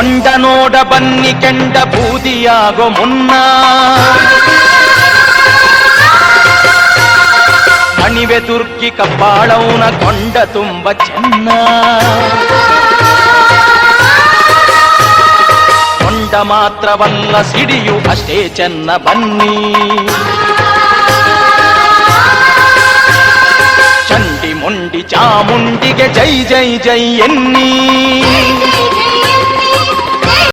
ನೋಡ ಬನ್ನಿ ಕೆಂಡ ಬೂದಿಯಾಗೋ ಮುನ್ನ ಅಣಿವೆ ತುರ್ಕಿ ಕಪ್ಪಾಳವನ ಕೊಂಡ ತುಂಬ ಚೆನ್ನ ಕೊಂಡ ಮಾತ್ರವಲ್ಲ ಸಿಡಿಯು ಅಷ್ಟೇ ಚೆನ್ನ ಬನ್ನಿ ಚಂಡಿ ಮುಂಡಿ ಚಾಮುಂಡಿಗೆ ಜೈ ಜೈ ಜೈ ಎನ್ನಿ జై జై